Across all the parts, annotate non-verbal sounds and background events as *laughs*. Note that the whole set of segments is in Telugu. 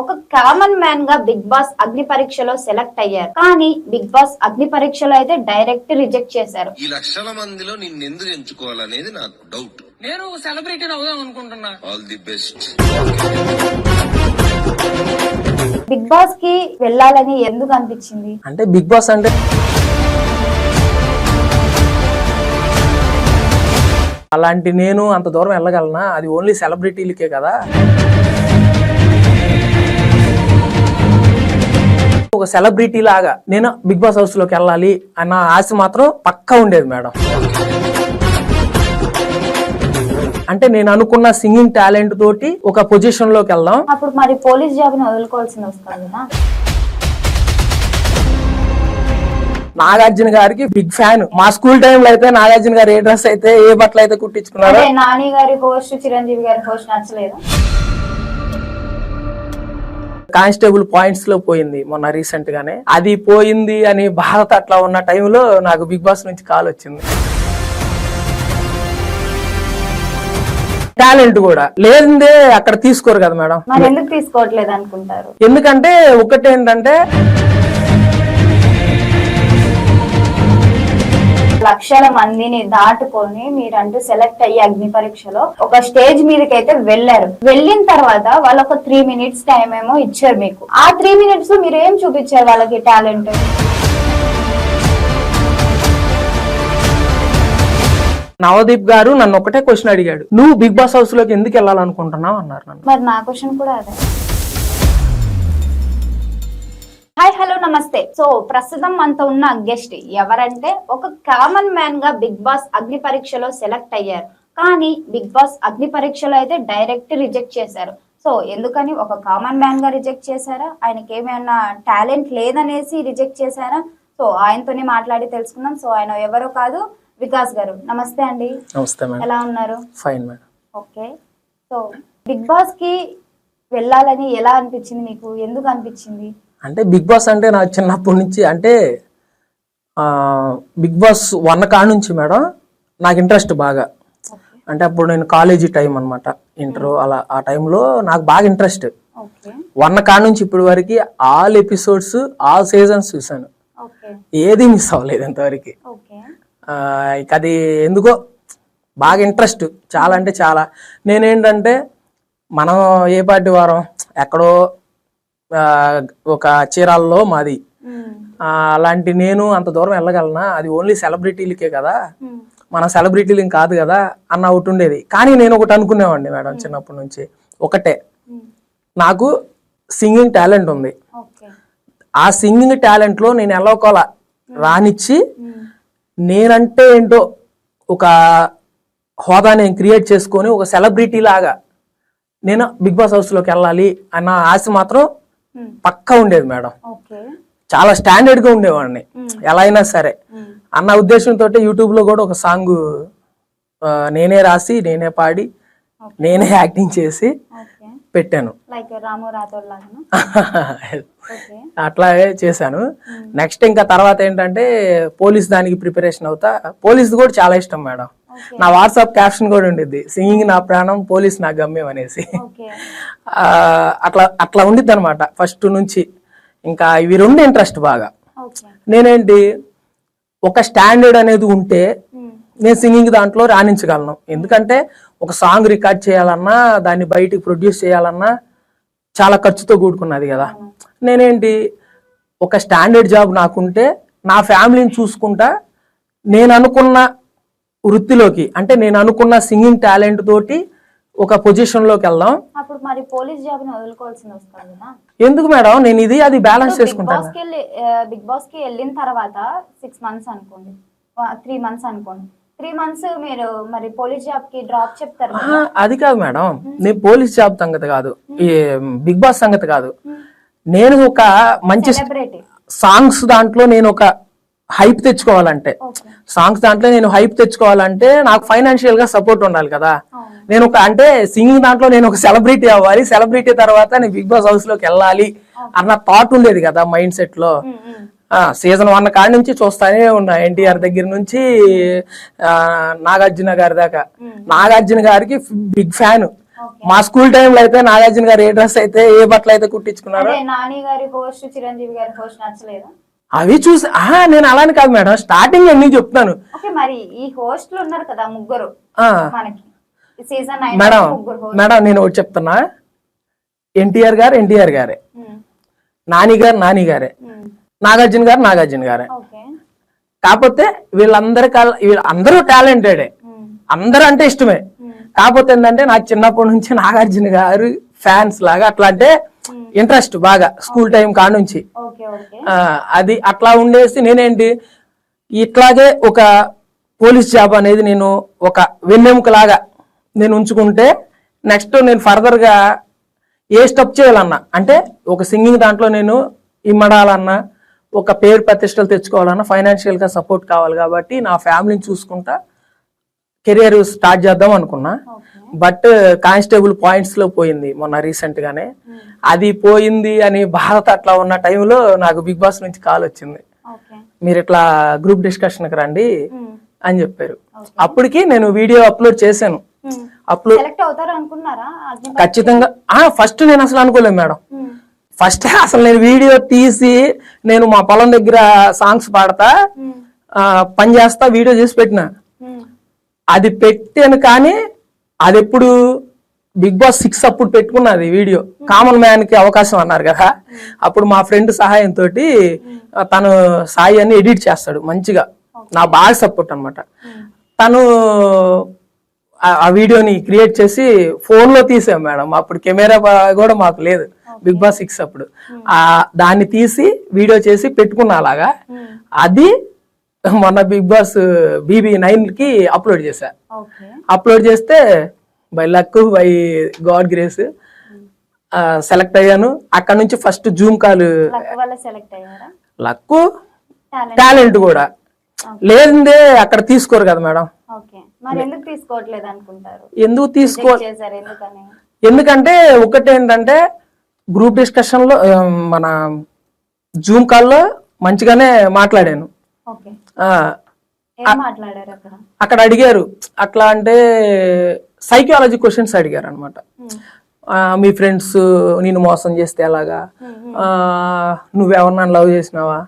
ఒక కామన్ మ్యాన్గా బిగ్ బాస్ అగ్ని పరీక్షలో సెలెక్ట్ అయ్యారు. కానీ బిగ్ బాస్ అగ్ని పరీక్షలో అయితే డైరెక్ట్ రిజెక్ట్ చేశారు. ఈ లక్షల మందిలో నిన్నెందుకు ఎంచుకోవాలనేది నాకు డౌట్ నేను సెలబ్రిటీని అవుదాం అనుకుంటున్నా. ఆల్ ది బెస్ట్ బిగ్ బాస్కి వెళ్ళాలని ఎందుకు అనిపించింది? అంటే బిగ్ బాస్ అంటే అలాంటి నేను అంత దూరం వెళ్ళగలనా? అది ఓన్లీ సెలబ్రిటీలకే కదా. ఒక సెలబ్రిటీ లాగా నేను బిగ్ బాస్ హౌస్లోకి వెళ్ళాలి అన్న ఆశ మాత్రం పక్కా ఉండేది మేడం. అంటే నేను అనుకున్న సింగింగ్ టాలెంట్ తోటి ఒక పొజిషన్లోకి వెళ్దాం. అప్పుడు మరి పోలీస్ జాబ్ని వదులుకోవాల్సి వస్తుంది కదా? నాగార్జున గారికి బిగ్ ఫ్యాన్ మా స్కూల్ టైంలో అయితే నాగార్జున గారు ఏ డ్రెస్ అయితే ఏ బట్టలు అయితే కుట్టించుకున్నారో నాని గారి హోస్ట్ చిరంజీవి గారి హోస్ట్ నచ్చలేదు? కానిస్టేబుల్ పాయింట్స్లో పోయింది మొన్న రీసెంట్ గానే. అది పోయింది అని భారత్ అట్లా ఉన్న టైంలో నాకు బిగ్ బాస్ నుంచి కాల్ వచ్చింది. టాలెంట్ కూడా. లేదందే అక్కడ తీసుకోరు కదా మేడం. ఎందుకు తీసుకోవట్లేదు అనుకుంటారు? ఎందుకంటే ఒకటేంటంటే లక్షల మందిని దాటుకొని మీరంటూ సెలెక్ట్ అయ్యి అగ్ని పరీక్షలో ఒక స్టేజ్ మీదకి అయితే వెళ్ళారు. వెళ్ళిన తర్వాత వాళ్ళు ఒక త్రీ మినిట్స్ టైం ఏమో ఇచ్చారు మీకు. ఆ త్రీ మినిట్స్లో మీరు ఏం చూపించారు వాళ్ళకి టాలెంట్? నవదీప్ గారు నన్ను ఒకటే క్వశ్చన్ అడిగాడు. నువ్వు బిగ్ బాస్ హౌస్లోకి ఎందుకు వెళ్ళాలనుకుంటున్నావు అన్నారు నన్ను. మరి నా క్వశ్చన్ కూడా అదే. హాయ్ హలో నమస్తే. సో ప్రస్తుతం మనతో ఉన్న గెస్ట్ ఎవరంటే ఒక కామన్ మ్యాన్గా బిగ్ బాస్ అగ్ని పరీక్షలో సెలెక్ట్ అయ్యారు. కానీ బిగ్ బాస్ అగ్ని పరీక్షలో అయితే డైరెక్ట్ రిజెక్ట్ చేశారు. సో ఎందుకని ఒక కామన్ మ్యాన్గా రిజెక్ట్ చేశారా? ఆయనకి ఏమైనా టాలెంట్ లేదనేసి రిజెక్ట్ చేశారా? సో ఆయనతోనే మాట్లాడి తెలుసుకుందాం. సో ఆయన ఎవరో కాదు వికాస్ గారు. నమస్తే అండి. నమస్తే మేడం. ఎలా ఉన్నారు? Fine madam. Okay so big బాస్కి వెళ్ళాలని ఎలా అనిపించింది మీకు? ఎందుకు అనిపించింది? అంటే బిగ్ బాస్ అంటే నాకు చిన్నప్పటి నుంచి అంటే బిగ్ బాస్ వన్ కాడ నుంచి మేడం నాకు ఇంట్రెస్ట్ బాగా. అంటే అప్పుడు నేను కాలేజీ టైం అన్నమాట. ఇంటర్ అలా ఆ టైంలో నాకు బాగా ఇంట్రెస్ట్ వన్ కాడ నుంచి ఇప్పటి వరకు ఆల్ ఎపిసోడ్స్ ఆల్ సీజన్స్ చూసాను ఏది మిస్ అవ్వలేదు ఇంతవరకు. ఇక అది ఎందుకో బాగా ఇంట్రెస్ట్ చాలా అంటే చాలా. నేనేంటంటే మనం ఏ పార్టీ వారం? ఎక్కడో ఒక చీరాల్లో మాది. అలాంటి నేను అంత దూరం వెళ్ళగలనా? అది ఓన్లీ సెలబ్రిటీలకే కదా. మన సెలబ్రిటీలు కాదు కదా అన్న ఒకటి ఉండేది. కానీ నేను ఒకటి అనుకునేవాడిని మేడం చిన్నప్పటి నుంచి. ఒకటే. నాకు సింగింగ్ టాలెంట్ ఉంది. ఆ సింగింగ్ టాలెంట్లో నేను ఎల్లకోల రానిచ్చి నేనంటే ఏంటో ఒక హోదా నేను క్రియేట్ చేసుకొని ఒక సెలబ్రిటీ లాగా నేను బిగ్ బాస్ హౌస్లోకి వెళ్ళాలి అన్న ఆశ మాత్రం పక్కా ఉండేది మేడం. చాలా స్టాండర్డ్గా ఉండేవాడిని ఎలా అయినా సరే. అన్న ఉద్దేశంతో యూట్యూబ్లో కూడా ఒక సాంగ్ నేనే రాసి నేనే పాడి నేనే యాక్టింగ్ చేసి పెట్టాను. *laughs* అట్లాగే చేశాను. నెక్స్ట్ ఇంకా తర్వాత ఏంటంటే పోలీస్ దానికి ప్రిపరేషన్ అవుతా. పోలీస్ కూడా చాలా ఇష్టం మేడం. నా వాట్సాప్ క్యాప్షన్ కూడా ఉండిద్ది సింగింగ్ నా ప్రాణం పోలీస్ నా గమ్యం అనేసి. అట్లా అట్లా ఉండిద్ది అనమాట ఫస్ట్ నుంచి. ఇంకా ఇవి రెండు ఇంట్రెస్ట్ బాగా. నేనేంటి ఒక స్టాండర్డ్ అనేది ఉంటే నేను సింగింగ్ దాంట్లో రాణించగలను. ఎందుకంటే ఒక సాంగ్ రికార్డ్ చేయాలన్నా దాన్ని బయటికి ప్రొడ్యూస్ చేయాలన్నా చాలా ఖర్చుతో కూడుకున్నది కదా. నేనేంటి ఒక స్టాండర్డ్ జాబ్ నాకుంటే నా ఫ్యామిలీని చూసుకుంటా నేను అనుకున్న వృత్తిలోకి అంటే నేను అనుకున్న సింగింగ్ టాలెంట్ తోటి ఒక పొజిషన్లోకి వెళ్దాం. అప్పుడు మరి పోలీస్ జాబ్ని వదులుకోవాల్సి వస్తుంది కదా. ఎందుకు మేడం? నేను ఇది అది బ్యాలెన్స్ చేసుకుంటాను. బిగ్ బాస్కి వెళ్ళిన తర్వాత సిక్స్ మంత్స్ అనుకోండి. త్రీ మంత్స్ అనుకోండి. త్రీ మంత్స్ మీరు మరి పోలీస్ జాబ్కి డ్రాప్ చెప్తారు అది కాదు మేడం. నేను పోలీస్ జాబ్ సంగతి కాదు. ఈ బిగ్ బాస్ సంగతి కాదు. నేను ఒక మంచి సాంగ్స్ దాంట్లో నేను ఒక హైప్ తెచ్చుకోవాలంటే. సాంగ్స్ దాంట్లో నేను హైప్ తెచ్చుకోవాలంటే నాకు ఫైనాన్షియల్గా సపోర్ట్ ఉండాలి కదా. నేను ఒక అంటే సింగింగ్ దాంట్లో నేను ఒక సెలబ్రిటీ అవ్వాలి. సెలబ్రిటీ తర్వాత నేను బిగ్ బాస్ హౌస్లోకి వెళ్ళాలి అన్న థాట్ ఉండేది కదా మైండ్ సెట్లో. సీజన్ వన్ కాడ నుంచి చూస్తానే ఉన్నా. ఎన్టీఆర్ దగ్గర నుంచి నాగార్జున గారి దాకా. నాగార్జున గారికి బిగ్ ఫ్యాన్ మా స్కూల్ టైంలో అయితే నాగార్జున గారు ఏ డ్రెస్ అయితే ఏ బట్టలు అయితే కుట్టించుకున్నారో నాని గారి చిరంజీవి గారి నచ్చలేదా? అవి చూసి ఆహా నేను అలానే కాదు మేడం స్టార్టింగ్ అన్ని చెప్తాను ఓకే మరి ఈ హోస్ట్లు ఉన్నారు కదా ముగ్గురు. ఆ, మనకి. Season nine madam. మేడం నేను ఒకటి చెప్తున్నా. ఎన్టీఆర్ గారు ఎన్టీఆర్ గారే. నాని గారు నాని గారే. నాగార్జున గారు నాగార్జున గారే. కాకపోతే వీళ్ళందరి కల్- వీళ్ళు అందరూ టాలెంటెడే. అందరూ అంటే ఇష్టమే. కాకపోతే ఏంటంటే నాకు చిన్నప్పటి నుంచి నాగార్జున గారు ఫ్యాన్స్ లాగా అట్లా అంటే ఇంట్రెస్ట్ బాగా స్కూల్ టైం కాడ నుంచి ఓకే ఓకే. ఆ, అది అట్లా ఉండేసి నేనేంటి ఇట్లాగే ఒక పోలీస్ జాబ్ అనేది నేను ఒక వెన్నెముకలాగా నేను ఉంచుకుంటే నెక్స్ట్ నేను ఫర్దర్గా ఏ స్టెప్ చేయాలన్నా అంటే ఒక సింగింగ్ దాంట్లో నేను ఇమ్మడాలన్నా ఒక పేరు ప్రతిష్టలు తెచ్చుకోవాలన్నా ఫైనాన్షియల్గా సపోర్ట్ కావాలి కాబట్టి నా ఫ్యామిలీని చూసుకుంటా కెరియర్ స్టార్ట్ చేద్దాం అనుకున్నా. బట్ కానిస్టేబుల్ పాయింట్స్లో పోయింది మొన్న రీసెంట్ గానే. అది పోయింది అని భారత్ అట్లా ఉన్న టైంలో నాకు బిగ్ బాస్ నుంచి కాల్ వచ్చింది. మీరు ఇట్లా గ్రూప్ డిస్కషన్కి రండి అని చెప్పారు. అప్పటికి నేను వీడియో అప్లోడ్ చేశాను. అప్లోడ్ ఖచ్చితంగా. ఫస్ట్ నేను అసలు అనుకోలేదు మేడం. ఫస్ట్ అసలు నేను వీడియో తీసి నేను మా పొలం దగ్గర సాంగ్స్ పాడతా పని చేస్తా వీడియో చేసి పెట్టిన. అది పెట్టాను కానీ అది ఎప్పుడు బిగ్ బాస్ సిక్స్ అప్పుడు పెట్టుకున్నది వీడియో. కామన్ మ్యాన్కి అవకాశం అన్నారు కదా. అప్పుడు మా ఫ్రెండ్ సహాయంతో తను సాయి అని ఎడిట్ చేస్తాడు మంచిగా. నా బాగా సపోర్ట్ అన్నమాట. తను ఆ- ఆ వీడియోని క్రియేట్ చేసి ఫోన్లో తీసాం మేడం. అప్పుడు కెమెరా కూడా మాకు లేదు. బిగ్ బాస్ సిక్స్ అప్పుడు. ఆ దాన్ని తీసి వీడియో చేసి పెట్టుకున్నా అలాగా అది మొన్న బిగ్ బాస్ బీబీ నైన్కి అప్లోడ్ చేశా. అప్లోడ్ చేస్తే by luck by God grace select అయ్యాను. అక్కడ నుంచి first zoom call luck talent. కూడా. లేదందే అక్కడ తీసుకోరు కదా మేడం. ఎందుకు తీసుకో ఎందుకంటే ఒకటి ఏంటంటే గ్రూప్ డిస్కషన్లో మన జూమ్ కాల్లో మంచిగానే మాట్లాడాను. అక్కడ? అడిగారు. అట్లా అంటే సైకాలజీ క్వశ్చన్స్ అడిగారు అనమాట మీ ఫ్రెండ్స్ నేను మోసం చేస్తే ఎలాగా? ఆ, నువ్వెవరన్నా లవ్ చేసినావా?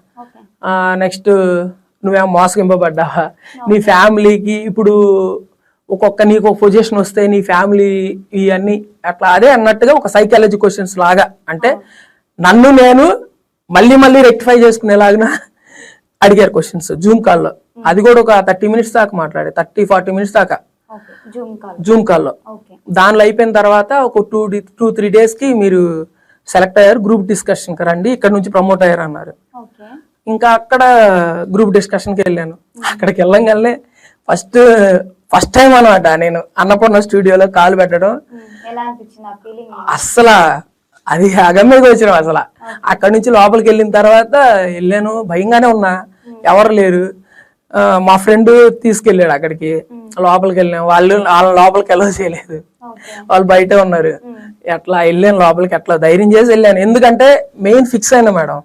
నెక్స్ట్ నువ్వేమో మోసగింపబడ్డావా? నీ ఫ్యామిలీకి ఇప్పుడు ఒక్కొక్క నీకు ఒక పొజిషన్ వస్తే నీ ఫ్యామిలీ ఇవన్నీ అట్లా అదే అన్నట్టుగా ఒక సైకాలజీ క్వశ్చన్స్ లాగా. అంటే నన్ను నేను మళ్ళీ మళ్ళీ రెక్టిఫై చేసుకునేలాగా అడిగారు క్వశ్చన్స్ జూమ్ కాల్లో అది కూడా ఒక థర్టీ మినిట్స్ దాకా మాట్లాడే థర్టీ ఫార్టీ మినిట్స్ దాకా. జూమ్ కాల్ జూమ్ కాల్లో దానిలో అయిపోయిన తర్వాత ఒక టూ టూ త్రీ డేస్కి మీరు సెలెక్ట్ అయ్యారు గ్రూప్ డిస్కషన్కి రండి ఇక్కడ నుంచి ప్రమోట్ అయ్యారు అన్నారు ఇంకా అక్కడ గ్రూప్ డిస్కషన్కి వెళ్ళాను. అక్కడికి వెళ్ళంగానే ఫస్ట్ ఫస్ట్ టైం అనమాట నేను అన్నపూర్ణ స్టూడియోలో కాలు పెట్టడం. ఫీలింగ్ అస్సలు అది అగమ్యకి వచ్చిన అసలు అక్కడ నుంచి లోపలికి వెళ్ళిన తర్వాత వెళ్ళాను భయంగానే ఉన్నా. ఎవరు లేరు. మా ఫ్రెండ్ తీసుకెళ్ళాడు అక్కడికి. లోపలికి వెళ్ళాను వాళ్ళు వాళ్ళ లోపలికి ఎలా చేయలేదు. వాళ్ళు బయటే ఉన్నారు. ఎట్లా వెళ్ళాను లోపలికి ఎట్లా ధైర్యం చేసి వెళ్ళాను. ఎందుకంటే మెయిన్ ఫిక్స్ అయినా మేడం.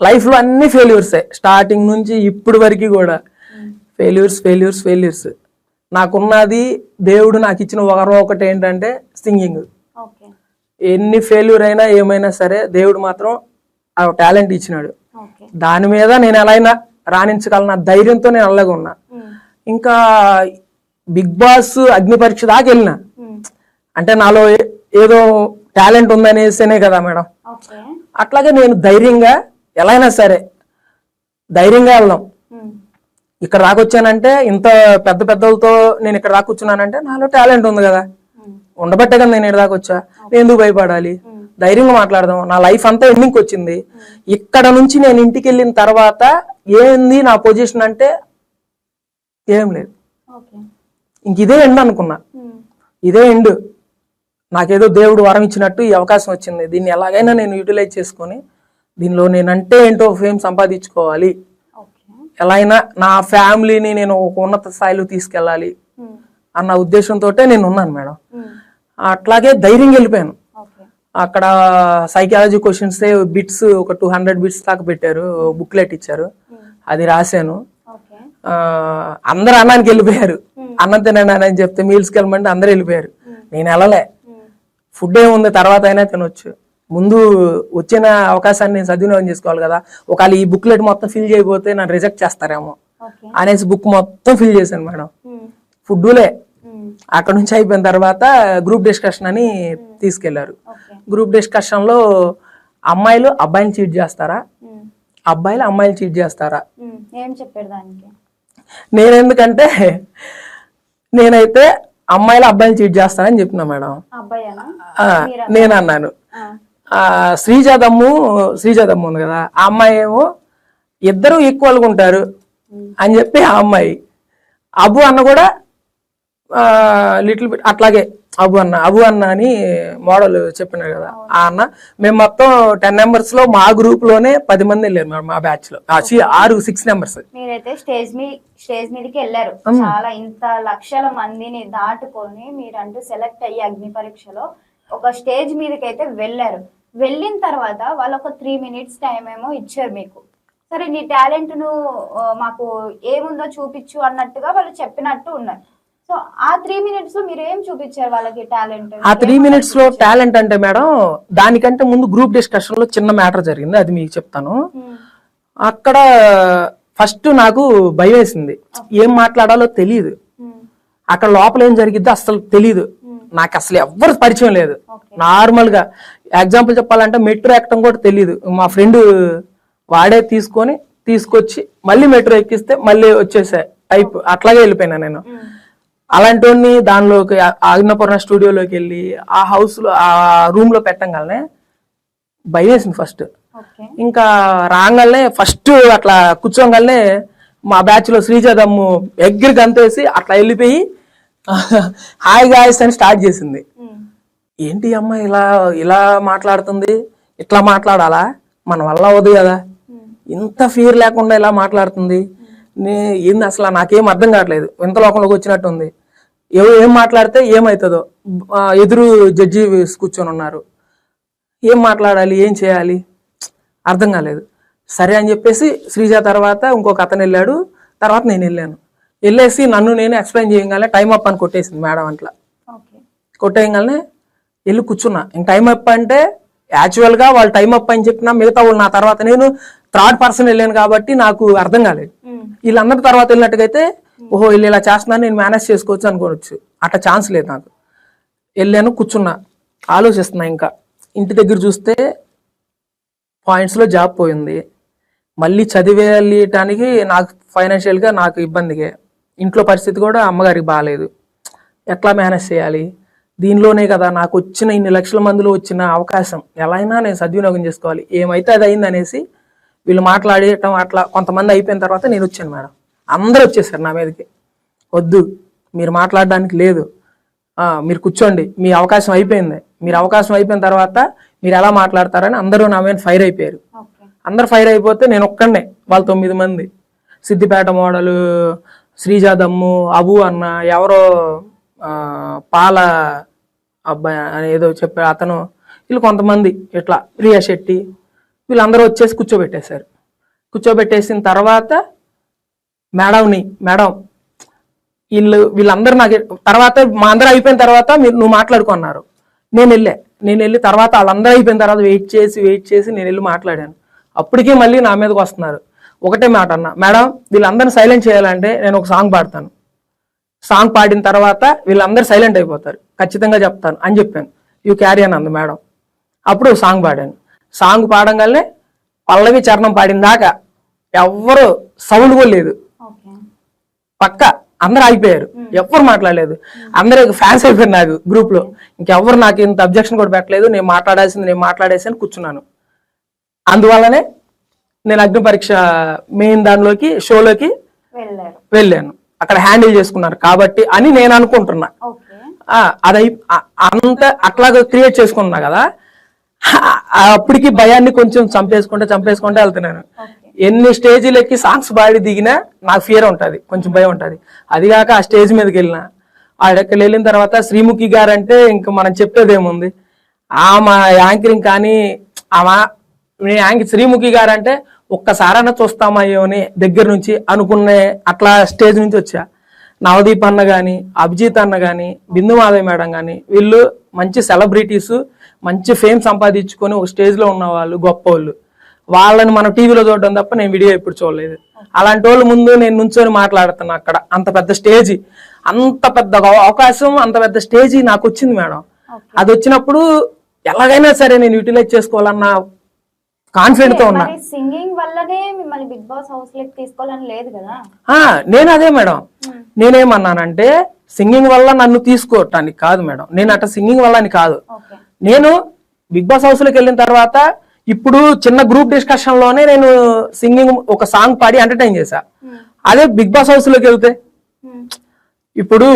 లైఫ్లో అన్ని ఫెయిల్యూర్సే. స్టార్టింగ్ నుంచి ఇప్పుడు వరకు కూడా. Failures failures failures. నాకున్నది దేవుడు నాకు ఇచ్చిన వరం ఒకటి ఏంటంటే సింగింగ్. ఎన్ని ఫెయిల్యూర్ అయినా ఏమైనా సరే దేవుడు మాత్రం ఆ టాలెంట్ ఇచ్చినాడు. దాని మీద నేను ఎలా అయినా రాణించగలన? ధైర్యంతో నేను అలాగే ఉన్నా. ఇంకా బిగ్ బాస్ అగ్ని పరీక్ష దాకా వెళ్ళిన. అంటే నాలో ఏదో టాలెంట్ ఉందనేసేనే కదా మేడం. అట్లాగే నేను ధైర్యంగా ఎలా అయినా సరే ధైర్యంగా వెళ్దాం. ఇక్కడ రాకొచ్చానంటే ఇంత పెద్ద పెద్దలతో నేను ఇక్కడ రాకొచ్చున్నానంటే నాలో టాలెంట్ ఉంది కదా. ఉండబట్టే కదా నేను ఇక్కడ దాకొచ్చా నేను ఎందుకు భయపడాలి? ధైర్యంగా మాట్లాడదాం. నా లైఫ్ అంతా ఎండింగ్కి వచ్చింది ఇక్కడ నుంచి నేను ఇంటికి వెళ్ళిన తర్వాత ఏంది నా పొజిషన్ అంటే ఏం లేదు. ఇంక ఇదే ఎండ్ అనుకున్నా. ఇదే ఎండ్ నాకేదో దేవుడు వరం ఇచ్చినట్టు ఈ అవకాశం వచ్చింది. దీన్ని ఎలాగైనా నేను యూటిలైజ్ చేసుకొని దీనిలో నేనంటే ఏంటో ఫేమ్ సంపాదించుకోవాలి. ఎలా అయినా నా ఫ్యామిలీని నేను ఒక ఉన్నత స్థాయిలో తీసుకెళ్ళాలి అన్న ఉద్దేశంతో నేను ఉన్నాను మేడం అట్లాగే ధైర్యంగా వెళ్ళిపోయాను. అక్కడ సైకాలజీ క్వశ్చన్స్ బిట్స్ ఒక టూ హండ్రెడ్ బిట్స్ దాకా పెట్టారు బుక్లెట్ ఇచ్చారు. అది రాశాను. అందరు అన్నానికి వెళ్ళిపోయారు. అన్నం తినండి అని చెప్తే మీల్స్కి వెళ్ళమంటే అందరూ వెళ్ళిపోయారు. నేను వెళ్ళలే. ఫుడ్ ఏముంది తర్వాత అయినా తినొచ్చు. ముందు వచ్చిన అవకాశాన్ని నేను సద్వినియోగం చేసుకోవాలి కదా. ఒకవేళ ఈ బుక్లెట్ మొత్తం ఫిల్ చేయకపోతే నన్ను రిజెక్ట్ చేస్తారేమో అనేసి బుక్ మొత్తం ఫిల్ చేశాను మేడం. ఫుడ్లే అక్కడ నుంచి అయిపోయిన తర్వాత గ్రూప్ డిస్కషన్ అని తీసుకెళ్ళారు. గ్రూప్ డిస్కషన్లో అమ్మాయిలు అబ్బాయిని చీట్ చేస్తారా? అబ్బాయిలు అమ్మాయిలు చీట్ చేస్తారా? దానికి? నేను ఎందుకంటే నేనైతే అమ్మాయిలు అబ్బాయిలు చీట్ చేస్తారని చెప్పిన మేడం. నేను అన్నాను. శ్రీజాదమ్ము శ్రీజాదమ్ము ఉంది కదా ఆ అమ్మాయి ఏమో ఇద్దరు ఈక్వల్గా ఉంటారు అని చెప్పి ఆ అమ్మాయి. అబు అన్న కూడా లిటిల్ బిట్ అట్లాగే అబు అన్న అబు అన్న అని మోడల్ చెప్పినారు కదా ఆ అన్న. మేము మొత్తం టెన్ నెంబర్స్లో మా గ్రూప్లోనే పది మంది వెళ్ళారు మేడం మా బ్యాచ్లో. ఆరు సిక్స్ నెంబర్స్ మీరైతే స్టేజ్ మీ స్టేజ్ మీదకి వెళ్ళారు. చాలా ఇంత లక్షల మందిని దాటుకొని మీరంటూ సెలెక్ట్ అయ్యి అగ్ని పరీక్షలో ఒక స్టేజ్ మీదకి అయితే వెళ్ళారు. వెళ్ళిన తర్వాత వాళ్ళు ఒక త్రీ మినిట్స్ టైం ఏమో ఇచ్చారు మీకు. సరే నీ టాలెంట్ను మాకు ఏముందో చూపించు అన్నట్టుగా వాళ్ళు చెప్పినట్టు ఉన్నారు. సో ఆ త్రీ మినిట్స్లో మీరు ఏం చూపించారు వాళ్ళకి టాలెంట్ ఆ త్రీ మినిట్స్లో టాలెంట్ అంటే మేడం దానికంటే ముందు గ్రూప్ డిస్కషన్లో చిన్న మ్యాటర్ జరిగింది అది మీకు చెప్తాను. అక్కడ ఫస్ట్ నాకు భయం వేసింది. ఏం మాట్లాడాలో తెలియదు అక్కడ లోపల ఏం జరిగిద్దో అసలు తెలియదు నాకు అసలు ఎవ్వరు పరిచయం లేదు. నార్మల్గా ఎగ్జాంపుల్ చెప్పాలంటే మెట్రో ఎక్కడం కూడా తెలియదు మా ఫ్రెండ్ వాడే తీసుకొని తీసుకొచ్చి మళ్ళీ మెట్రో ఎక్కిస్తే మళ్ళీ వచ్చేసా టైప్ అట్లాగే వెళ్ళిపోయినా నేను. అలాంటి వాడిని దానిలోకి ఆగ్నపూర్ణ స్టూడియోలోకి వెళ్ళి ఆ హౌస్లో ఆ రూమ్లో పెట్టంగానే భయం వేసింది ఫస్ట్ ఇంకా రాగానే ఫస్ట్ అట్లా కూర్చోగానే మా బ్యాచ్లో శ్రీజదమ్ము ఎగ్గిరి గంతేసి అట్లా వెళ్ళిపోయి *laughs* హాయ్ గాయస్ అని స్టార్ట్ చేసింది. ఏంటి ఈ అమ్మాయి ఇలా ఇలా మాట్లాడుతుంది? ఇట్లా మాట్లాడాలా? మన వల్ల అవ్వదు కదా. ఇంత ఫియర్ లేకుండా ఇలా మాట్లాడుతుంది? నే ఏంది అసలు నాకేం అర్థం కావట్లేదు. ఇంత లోకంలోకి వచ్చినట్టు ఉంది. ఏవో ఏం మాట్లాడితే ఏమవుతుందో ఎదురు జడ్జి కూర్చొని ఉన్నారు. ఏం మాట్లాడాలి? ఏం చేయాలి? అర్థం కాలేదు. సరే అని చెప్పేసి శ్రీజ తర్వాత ఇంకొక అతను వెళ్ళాడు. తర్వాత నేను వెళ్ళాను. వెళ్ళేసి నన్ను నేను ఎక్స్ప్లెయిన్ చేయగానే టైం అప్ అని కొట్టేసింది మేడం అట్లా. కొట్టేయగానే వెళ్ళి కూర్చున్నా. ఇంక టైం అప్ అంటే యాక్చువల్గా వాళ్ళు టైం అప్ అని చెప్పినా మిగతా వాళ్ళు నా తర్వాత నేను థర్డ్ పర్సన్ వెళ్ళాను కాబట్టి నాకు అర్థం కాలేదు. వీళ్ళందరి తర్వాత వెళ్ళినట్టుగైతే ఓహో వీళ్ళు ఇలా చేస్తున్నాను నేను మేనేజ్ చేసుకోవచ్చు అనుకోవచ్చు అట్లా ఛాన్స్ లేదు నాకు. వెళ్ళాను కూర్చున్నా ఆలోచిస్తున్నా ఇంకా. ఇంటి దగ్గర చూస్తే పాయింట్స్లో జాబ్ పోయింది. మళ్ళీ చదివేయటానికి నాకు ఫైనాన్షియల్గా నాకు ఇబ్బందిగా ఇంట్లో పరిస్థితి కూడా అమ్మగారికి బాగాలేదు ఎట్లా మేనేజ్ చేయాలి? దీనిలోనే కదా నాకు వచ్చిన ఇన్ని లక్షల మందిలో వచ్చిన అవకాశం. ఎలా అయినా నేను సద్వినియోగం చేసుకోవాలి. ఏమైతే అది అయింది అనేసి వీళ్ళు మాట్లాడటం అట్లా కొంతమంది అయిపోయిన తర్వాత నేను వచ్చాను మేడం. అందరూ వచ్చేసారు నా మీదకి. వద్దు మీరు మాట్లాడడానికి లేదు. మీరు కూర్చోండి మీ అవకాశం అయిపోయింది. మీరు అవకాశం అయిపోయిన తర్వాత మీరు ఎలా మాట్లాడతారని అందరూ నా మీద ఫైర్ అయిపోయారు. అందరు ఫైర్ అయిపోతే నేను ఒక్కడే వాళ్ళ తొమ్మిది మంది. సిద్దిపేట మోడలు శ్రీజాదమ్ము అబు అన్న ఎవరో పాల అబ్బాయి అని ఏదో చెప్పారు అతను. వీళ్ళు కొంతమంది ఇట్లా ప్రియా శెట్టి వీళ్ళందరూ వచ్చేసి కూర్చోబెట్టేశారు. కూర్చోబెట్టేసిన తర్వాత మేడంని మేడం వీళ్ళు వీళ్ళందరూ నాకు తర్వాత మా అందరూ అయిపోయిన తర్వాత మీరు నువ్వు మాట్లాడుకున్నారు నేను వెళ్ళే. నేను వెళ్ళి తర్వాత వాళ్ళందరూ అయిపోయిన తర్వాత వెయిట్ చేసి వెయిట్ చేసి నేను వెళ్ళి మాట్లాడాను. అప్పటికే మళ్ళీ నా మీదకి వస్తున్నారు. ఒకటే మాట అన్న మేడం వీళ్ళందరిని సైలెంట్ చేయాలంటే నేను ఒక సాంగ్ పాడతాను. సాంగ్ పాడిన తర్వాత వీళ్ళందరూ సైలెంట్ అయిపోతారు. ఖచ్చితంగా చెప్తాను అని చెప్పాను. యూ క్యారీ అని అంది మేడం. అప్పుడు సాంగ్ పాడాను. సాంగ్ పాడంగానే పల్లవి చరణం పాడిన దాకా ఎవ్వరు సౌండ్ కూడా లేదు. పక్క అందరు అయిపోయారు ఎవ్వరు మాట్లాడలేదు. అందరూ ఫ్యాన్స్ అయిపోయారు నాకు గ్రూప్లో ఇంకెవ్వరు నాకు ఇంత అబ్జెక్షన్ కూడా పెట్టలేదు. నేను మాట్లాడాల్సింది నేను మాట్లాడేసి అని కూర్చున్నాను. అందువల్లనే నేను అగ్ని పరీక్ష మెయిన్ దానిలోకి షోలోకి వెళ్ళాను. అక్కడ హ్యాండిల్ చేసుకున్నారు కాబట్టి అని నేను అనుకుంటున్నా. అది అంత అట్లాగా క్రియేట్ చేసుకున్నా కదా అప్పటికి భయాన్ని కొంచెం చంపేసుకుంటే చంపేసుకుంటే వెళ్తున్నాను. ఎన్ని స్టేజీలు ఎక్కి సాంగ్స్ పాడి దిగినా నాకు ఫియర్ ఉంటది కొంచెం భయం ఉంటది. అది కాక ఆ స్టేజ్ మీదకి వెళ్ళిన. ఆడెక్కడ వెళ్ళిన తర్వాత శ్రీముఖి గారు అంటే ఇంకా మనం చెప్పేది ఏముంది? ఆమె యాంకరింగ్ కానీ ఆమె యాంకర్ శ్రీముఖి గారు అంటే ఒక్కసారైనా చూస్తామయ్యో అని దగ్గర నుంచి అనుకునే అట్లా స్టేజ్ నుంచి వచ్చా. నవదీప్ అన్న కానీ అభిజిత్ అన్న కానీ బిందు మాధవ్ మేడం కానీ వీళ్ళు మంచి సెలబ్రిటీస్ మంచి ఫేమ్ సంపాదించుకొని ఒక స్టేజ్లో ఉన్న వాళ్ళు గొప్ప వాళ్ళు వాళ్ళని మనం టీవీలో చూడడం తప్ప నేను వీడియో ఎప్పుడు చూడలేదు. అలాంటి వాళ్ళ ముందు నేను నుంచొని మాట్లాడుతున్నా అక్కడ. అంత పెద్ద స్టేజ్. అంత పెద్ద అవ- అవకాశం అంత పెద్ద స్టేజ్ నాకు వచ్చింది మేడం. అది వచ్చినప్పుడు ఎలాగైనా సరే నేను యూటిలైజ్ చేసుకోవాలన్న కాన్ఫిడెంట్తో ఉన్నా. సింగింగ్ వల్లనే మిమ్మల్ని బిగ్ బాస్ హౌస్లోకి తీసుకోవాలని లేదు కదా? ఆ, నేను అదే మేడం. నేనేమన్నానంటే సింగింగ్ వల్ల నన్ను తీసుకోవటానికి కాదు మేడం. నేను అట్లా సింగింగ్ వల్ల అని కాదు. నేను బిగ్ బాస్ హౌస్లోకి వెళ్ళిన తర్వాత ఇప్పుడు చిన్న గ్రూప్ డిస్కషన్లోనే నేను సింగింగ్ ఒక సాంగ్ పాడి ఎంటర్టైన్ చేశా. అదే బిగ్ బాస్ హౌస్లోకి వెళ్తే. ఇప్పుడు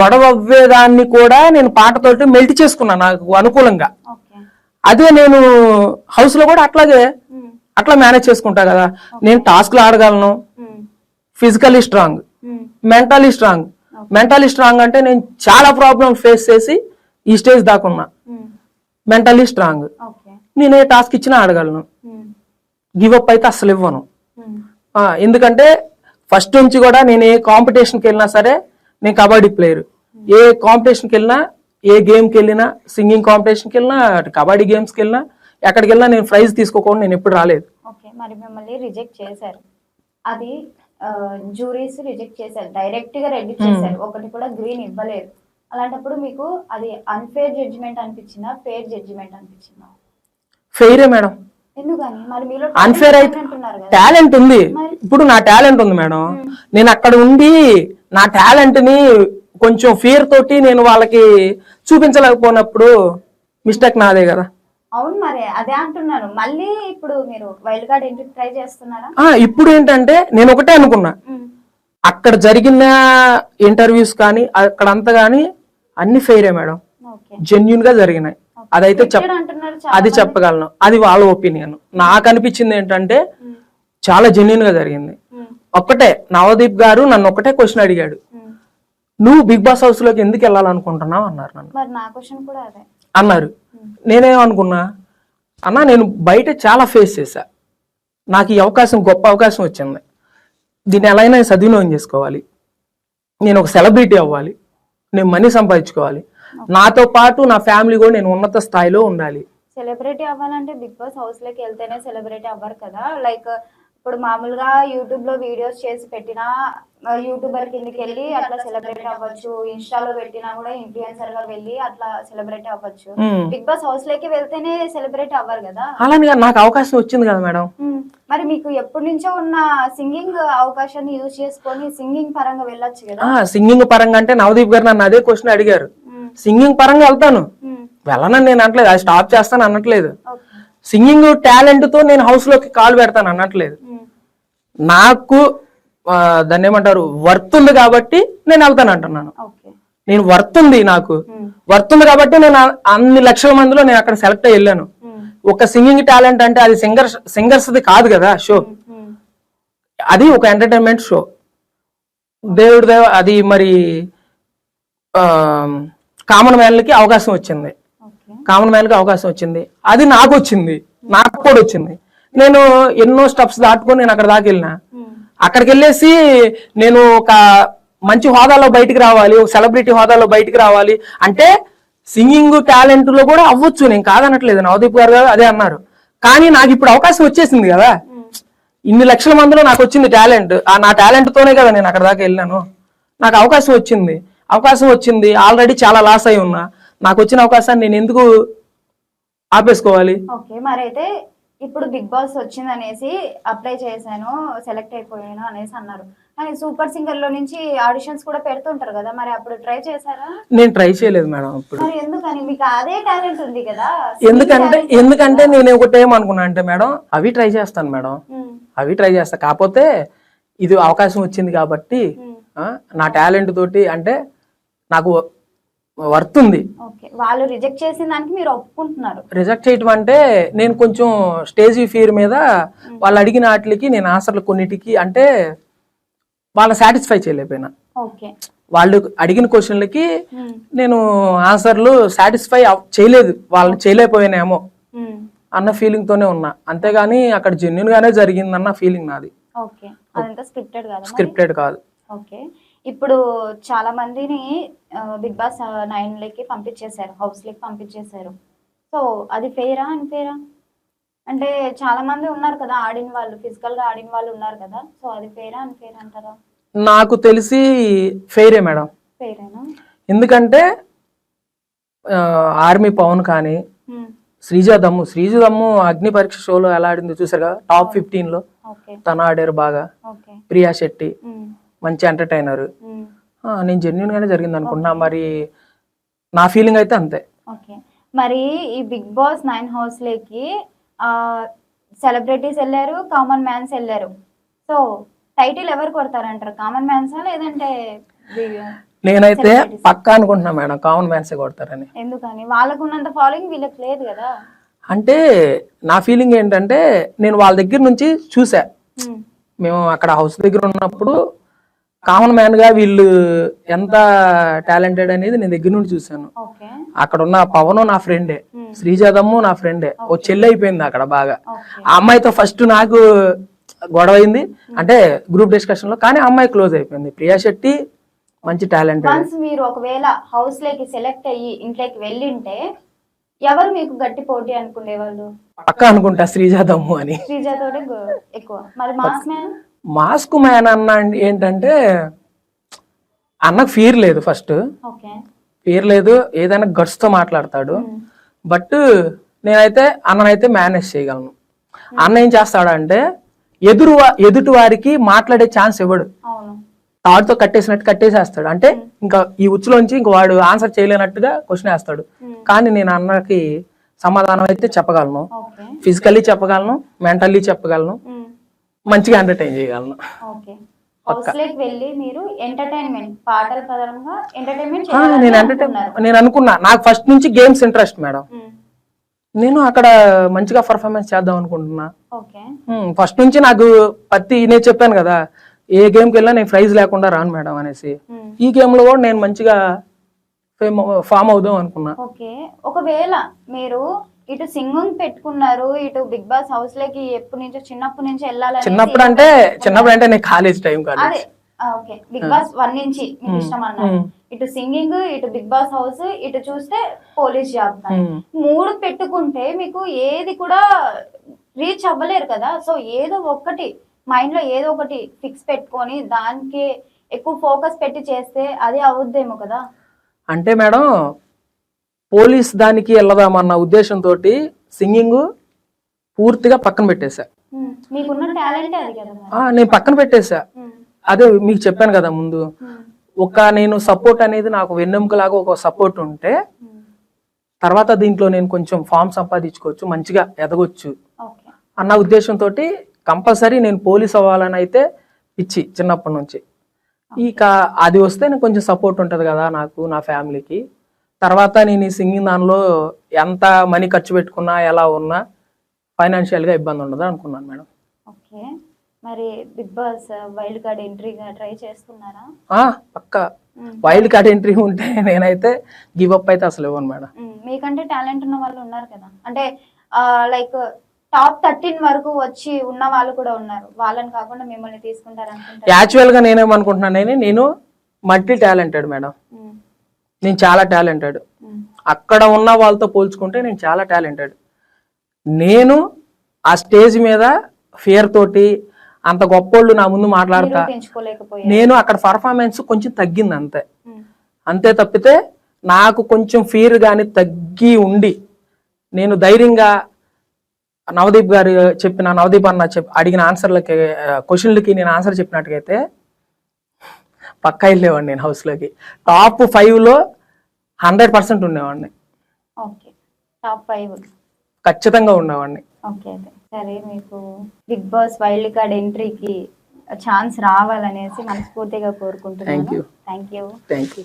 గొడవ అవ్వేదాన్ని కూడా నేను పాటతోటి మెల్ట్ చేసుకున్నా నాకు అనుకూలంగా. అదే నేను హౌస్లో కూడా అట్లాగే అట్లా మేనేజ్ చేసుకుంటా కదా. నేను టాస్క్లు ఆడగలను. Physically strong mentally strong mentally strong అంటే నేను చాలా ప్రాబ్లమ్ ఫేస్ చేసి ఈ స్టేజ్ దాకున్నా మెంటలీ స్ట్రాంగ్ నేను ఏ టాస్క్ ఇచ్చినా ఆడగలను. గివ్ అప్ అయితే అస్సలు ఇవ్వను. ఆ, ఎందుకంటే ఫస్ట్ నుంచి కూడా నేను ఏ కాంపిటీషన్కి వెళ్ళినా సరే నేను కబడ్డీ ప్లేయర్ ఏ కాంపిటీషన్కి వెళ్ళినా ఏ గేమ్కి వెళ్ళినా సింగింగ్ కాంపిటీషన్కి వెళ్ళినా కబడ్డీ గేమ్స్కి వెళ్ళినా ఎక్కడికి వెళ్ళినా నేను ప్రైజ్ తీసుకోకుండా నేను ఎప్పుడు రాలేదు. ఓకే మరి మిమ్మల్ని రిజెక్ట్ చేశారు. అది జూరీస్ రిజెక్ట్ చేశారు. డైరెక్ట్గా రెడీ చేశారు. ఒకటి కూడా గ్రీన్ ఇవ్వలేదు. అలాంటప్పుడు మీకు అది అన్ఫేర్ జడ్జిమెంట్ అనిపించిందా? ఫేర్ జడ్జిమెంట్ అనిపించిందా? ఫెయిరే మేడం. ఎందుకని? మరి మీలో అన్ఫేర్ అయితే టాలెంట్ ఉంది. ఇప్పుడు నా టాలెంట్ ఉంది మేడం. నేను అక్కడ ఉండి నా టాలెంట్ని కొంచెం ఫియర్ తోటి నేను వాళ్ళకి చూపించలేకపోయినప్పుడు మిస్టేక్ నాదే కదా. అవును మరి అదే అంటున్నాను. మళ్ళీ ఇప్పుడు మీరు వైల్డ్ కార్డ్ ఎంట్రీ ట్రై చేస్తున్నారా? ఇప్పుడు ఏంటంటే నేను ఒకటే అనుకున్నా. అక్కడ జరిగిన ఇంటర్వ్యూస్ కానీ అక్కడంతా కానీ అన్ని ఫెయిరే మేడం. జెన్యున్గా జరిగినాయి. అదైతే చెప్ అంటున్నారు అది చెప్పగలను. అది వాళ్ళ ఒపీనియన్. నాకు అనిపించింది ఏంటంటే చాలా జెన్యున్గా జరిగింది. ఒక్కటే నవదీప్ గారు నన్ను ఒకటే క్వశ్చన్ అడిగాడు. నువ్వు బిగ్ బాస్ హౌస్లోకి ఎందుకు వెళ్ళాలనుకుంటున్నావు అన్నారు నన్ను. అన్నారు. నేనేమనుకున్నా అన్న నేను బయట చాలా ఫేస్ చేశా. నాకు ఈ అవకాశం గొప్ప అవకాశం వచ్చింది. దీన్ని ఎలా అయినా సద్వినియోగం చేసుకోవాలి. నేను ఒక సెలబ్రిటీ అవ్వాలి. నేను మనీ సంపాదించుకోవాలి. నాతో పాటు నా ఫ్యామిలీ కూడా నేను ఉన్నత స్థాయిలో ఉండాలి. సెలబ్రిటీ అవ్వాలంటే బిగ్ బాస్ హౌస్లోకి వెళ్తేనే సెలబ్రిటీ అవ్వరు కదా. లైక్ ఇప్పుడు మామూలుగా యూట్యూబ్లో వీడియోస్ చేసి పెట్టినా యూట్యూబర్ కిందకి వెళ్ళి అట్లా సెలబ్రిటీ అవ్వచ్చు ఇన్స్టాలో పెట్టినా కూడా ఇన్ఫ్లుయెన్సర్గా వెళ్ళి అట్లా సెలబ్రిటీ అవ్వచ్చు. బిగ్ బాస్ హౌస్లోకి వెళ్తేనే సెలబ్రిటీ అవ్వరు కదా అలానే నాకు అవకాశం వచ్చింది కదా మేడం. మరి మీకు ఎప్పటి నుంచో ఉన్న సింగింగ్ అవకాశాన్ని యూజ్ చేసుకొని సింగింగ్ పరంగా వెళ్ళొచ్చు కదా సింగింగ్ పరంగా అంటే నవదీప్ గారు నన్ను అదే క్వశ్చన్ అడిగారు. సింగింగ్ పరంగా వెళ్తాను. వెళ్ళనని నేను అనట్లేదు అది స్టాప్ చేస్తాను అనట్లేదు సింగింగ్ టాలెంట్తో నేను హౌస్లోకి కాలు పెడతాను అనట్లేదు. నాకు దాన్ని ఏమంటారు వర్త్ ఉంది కాబట్టి నేను వెళ్తాను అంటున్నాను. నేను వర్త్ ఉంది నాకు. వర్త్ ఉంది కాబట్టి నేను అన్ని లక్షల మందిలో నేను అక్కడ సెలెక్ట్ అయ్యి వెళ్ళాను. ఒక సింగింగ్ టాలెంట్ అంటే అది సింగర్స్ సింగర్స్ కాదు కదా షో. అది ఒక ఎంటర్టైన్మెంట్ షో దేవుడి దేవ అది మరి కామన్ మ్యాన్లకి అవకాశం వచ్చింది. కామన్ మ్యాన్కి అవకాశం వచ్చింది. అది నాకు వచ్చింది. నాకు కూడా వచ్చింది. నేను ఎన్నో స్టెప్స్ దాటుకొని నేను అక్కడ దాకా వెళ్ళిన. అక్కడికి వెళ్ళేసి నేను ఒక మంచి హోదాలో బయటికి రావాలి ఒక సెలబ్రిటీ హోదాలో బయటికి రావాలి అంటే సింగింగ్ టాలెంట్లో కూడా అవ్వచ్చు. నేను కాదనట్లేదు. నవదీప్ గారు అదే అన్నారు. కానీ నాకు ఇప్పుడు అవకాశం వచ్చేసింది కదా. ఇన్ని లక్షల మందిలో నాకు వచ్చింది టాలెంట్ ఆ నా టాలెంట్ తోనే కదా నేను అక్కడ దాకా వెళ్ళాను నాకు అవకాశం వచ్చింది. అవకాశం వచ్చింది. ఆల్రెడీ చాలా లాస్ అయి ఉన్నా. నాకు వచ్చిన అవకాశాన్ని నేను ఎందుకు ఆపేసుకోవాలి? ఓకే మరైతే ఇప్పుడు బిగ్ బాస్ వచ్చింది అనేసి అప్లై చేశాను సెలెక్ట్ అయిపోయాను అనేసి అన్నారు. కానీ సూపర్ సింగర్లో నుంచి ఆడిషన్స్ కూడా పెడుతుంటారు కదా మరి అప్పుడు ట్రై చేశారా? నేను ట్రై చేయలేదు మేడం మరి ఎందుకని? మీకు అదే టాలెంట్ ఉంది కదా ఎందుకంటే ఎందుకంటే నేను ఒకటి ఏమనుకున్నా అంటే మేడం అవి ట్రై చేస్తాను మేడం. అవి ట్రై చేస్తా. కాకపోతే ఇది అవకాశం వచ్చింది కాబట్టి నా టాలెంట్ తోటి అంటే నాకు వర్త్ ఉంది వాళ్ళు రిజెక్ట్ చేసిన దానికి మీరు ఒప్పుకుంటున్నారు. రిజెక్ట్ చేయటం అంటే నేను కొంచెం స్టేజ్ ఫియర్ మీద వాళ్ళు అడిగిన వాటికి నేను ఆన్సర్లు కొన్నిటికి అంటే వాళ్ళ సాటిస్ఫై చేయలేకపోయినా. ఓకే. వాళ్ళు అడిగిన క్వశ్చన్లకి నేను ఆన్సర్లు సాటిస్ఫై చేయలేదు. వాళ్ళని చేయలేకపోయానేమో అన్న ఫీలింగ్ తోనే ఉన్నా. అంతేగాని అక్కడ జెన్యున్ గానే జరిగిందన్న ఫీలింగ్ నాది. స్క్రిప్టెడ్ కదా ఇప్పుడు చాలా మందిని బిగ్ బాస్ నైన్ లకి పంపించేశారు హౌస్ లకి పంపించేశారు. సో అది ఫెయిరా అని ఫెయిరా అంటే చాలా మంది ఉన్నారు కదా ఆడిన వాళ్ళు ఫిజికల్గా ఆడిన వాళ్ళు ఉన్నారు కదా సో అది ఫెయిరా అని ఫెయిర్ అంటారా? నాకు తెలిసి ఫెయిరే మేడం. ఫెయిరేనా? ఎందుకంటే ఆర్మీ పవన్ కానీ శ్రీజ దమ్ము శ్రీజ దమ్ము అగ్ని పరీక్ష షోలో ఎలా ఆడిందో చూసారు కదా టాప్ ఫిఫ్టీన్లో తను ఆడారు బాగా. ఓకే. ప్రియా శెట్టి. మంచి ఎంటర్టైనర్ నేను జెన్యున్ గానే జరిగింది అనుకుంటున్నా. మరి నా ఫీలింగ్ అయితే అంతే. ఓకే. మరి ఈ బిగ్ బాస్ నైన్ హౌస్ లేకి సెలబ్రిటీస్ వెళ్ళారు కామన్ మ్యాన్స్ వెళ్ళారు. సో టైటిల్ ఎవరు కొడతారంటారు? కామన్ మ్యాన్సా లేదంటే నేనైతే పక్కా అనుకుంటున్నా మేడం కామన్ మ్యాన్సే కొడతారని. ఎందుకని? వాళ్ళకు ఉన్నంత ఫాలోయింగ్ వీళ్ళకి లేదు కదా. అంటే నా ఫీలింగ్ ఏంటంటే నేను వాళ్ళ దగ్గర నుంచి చూసా. మేము. అక్కడ హౌస్ దగ్గర ఉన్నప్పుడు కామన్ మ్యాన్గా వీళ్ళు ఎంత టాలెంటెడ్ అనేది నేను దగ్గర నుండి చూశాను. అక్కడ ఉన్న పవన్ నా ఫ్రెండే. శ్రీజాదమ్ము నా ఫ్రెండే. ఓ చెల్లి అయిపోయింది అక్కడ బాగా. ఆ అమ్మాయితో ఫస్ట్ నాకు గొడవ అయింది. అంటే గ్రూప్ డిస్కషన్లో. కానీ అమ్మాయి క్లోజ్ అయిపోయింది. ప్రియా శెట్టి మంచి వన్స్ మీరు ఒకవేళ హౌస్ లేకి సెలెక్ట్ అయ్యి ఇంట్లోకి వెళ్ళింటే ఎవరు మీకు గట్టి పోటీ అనుకునేవాళ్ళు? పక్క అనుకుంటా శ్రీజాదమ్ము అని. శ్రీజాతోటే గు- ఎక్కువ. మరి మాస్ మ్యాన్ మాస్క్ మ్యాన్ అన్న ఏంటంటే అన్నకు ఫీర్ లేదు ఫస్ట్ ఫీర్ లేదు ఏదైనా గట్స్తో మాట్లాడతాడు. బట్ నేనైతే అన్ననైతే మేనేజ్ చేయగలను. అన్న ఏం చేస్తాడంటే ఎదురు ఎదుటి వారికి మాట్లాడే ఛాన్స్ ఇవ్వడు. తాడుతో కట్టేసినట్టు కట్టేసేస్తాడు. అంటే ఇంకా ఈ ఉచ్చులోంచి ఇంక వాడు ఆన్సర్ చేయలేనట్టుగా క్వశ్చన్ వేస్తాడు. కానీ నేను అన్నకి సమాధానం అయితే చెప్పగలను. ఫిజికల్లీ చెప్పగలను మెంటల్లీ చెప్పగలను. మంచిగా ఎంటర్టైన్ చేయగలను. ఓకే. నేను అనుకున్నా. నాకు ఫస్ట్ నుంచి గేమ్స్ ఇంట్రెస్ట్ మేడం. నేను అక్కడ మంచిగా పర్ఫార్మెన్స్ చేద్దాం అనుకుంటున్నా. ఫస్ట్ నుంచి నాకు పత్తి నేను చెప్పాను కదా ఏ గేమ్కి వెళ్ళినా నేను ప్రైజ్ లేకుండా రాను మేడం అనేసి. ఈ గేమ్లో కూడా నేను మంచిగా ఫామ్ అవుదాం అనుకున్నా. ఒకవేళ మీరు ఇటు సింగింగ్ పెట్టుకున్నారు ఇటు బిగ్ బాస్ హౌస్లోకి ఎప్పటి నుంచో చిన్నప్పటి నుంచి వెళ్ళాలని చిన్నప్పుడు అంటే చిన్నప్పుడు అంటే నేను college time okay. Big Boss one నుంచి మీకు ఇష్టం అన్నారు. ఇటు సింగింగ్ ఇటు బిగ్ బాస్ హౌస్ ఇటు చూస్తే పోలీస్ జాబ్. మూడు పెట్టుకుంటే మీకు ఏది కూడా రీచ్ అవ్వలేరు కదా. సో ఏదో ఒకటి మైండ్లో ఏదో ఒకటి ఫిక్స్ పెట్టుకొని దానికి ఎక్కువ ఫోకస్ పెట్టి చేస్తే అది అవుద్దేమో కదా. అంటే మేడం పోలీస్ దానికి వెళ్దామన్న ఉద్దేశంతో సింగింగ్ పూర్తిగా పక్కన పెట్టేశా. నేను పక్కన పెట్టేశా. అదే మీకు చెప్పాను కదా ముందు. ఒక నేను సపోర్ట్ అనేది నాకు వెన్నెముకలాగా ఒక సపోర్ట్ ఉంటే. తర్వాత దీంట్లో నేను కొంచెం ఫామ్ సంపాదించుకోవచ్చు మంచిగా ఎదగొచ్చు అన్న ఉద్దేశంతో కంపల్సరీ నేను పోలీస్ అవ్వాలని అయితే పిచ్చి చిన్నప్పటి నుంచి. ఇక అది వస్తే నాకు కొంచెం సపోర్ట్ ఉంటుంది కదా నాకు నా ఫ్యామిలీకి. తర్వాత నేను ఈ సింగింగ్ దానిలో ఎంత మనీ ఖర్చు పెట్టుకున్నా ఎలా ఉన్నా ఫైనాన్షియల్గా ఇబ్బంది ఉండదు అనుకున్నాను మేడం. ఓకే. మరి బిగ్ బాస్ వైల్డ్ కార్డ్ ఎంట్రీగా ట్రై చేస్తున్నారా? పక్క. వైల్డ్ కార్డ్ ఎంట్రీ ఉంటే నేనైతే గివ్ అప్ అయితే అసలు ఇవ్వను మేడం. మీకంటే టాలెంట్ ఉన్న వాళ్ళు ఉన్నారు కదా. అంటే లైక్ టాప్ థర్టీన్ వరకు వచ్చి ఉన్న వాళ్ళు కూడా ఉన్నారు. వాళ్ళని కాకుండా మిమ్మల్ని తీసుకుంటారు అనుకుంటారు యాక్చువల్గా నేనేమనుకుంటున్నానని నేను మల్టీ టాలెంటెడ్ మేడం. నేను చాలా టాలెంటెడ్. అక్కడ ఉన్న వాళ్ళతో పోల్చుకుంటే నేను చాలా టాలెంటెడ్. నేను ఆ స్టేజ్ మీద ఫియర్ తోటి అంత గొప్పోళ్ళు నా ముందు మాట్లాడతా. నేను అక్కడ పర్ఫార్మెన్స్ కొంచెం తగ్గింది అంతే. అంతే తప్పితే నాకు కొంచెం ఫియర్ కానీ తగ్గి ఉండి నేను ధైర్యంగా నవదీప్ గారు చెప్పిన నవదీప్ అన్న చెప్ అడిగిన ఆన్సర్లకి క్వశ్చన్లకి నేను ఆన్సర్ చెప్పినట్టుగైతే పక్కా వెళ్ళేవాడిని నేను హౌస్లోకి. టాప్ ఫైవ్లో హండ్రెడ్ పర్సెంట్ ఉండేవాడిని. ఓకే. Top five. ఖచ్చితంగా ఉండేవాడిని. ఓకే సరే మీకు బిగ్ బాస్ వైల్డ్ కార్డ్ ఎంట్రీకి ఛాన్స్ రావాలనేసి మనస్ఫూర్తిగా కోరుకుంటున్నాను. Thank you thank you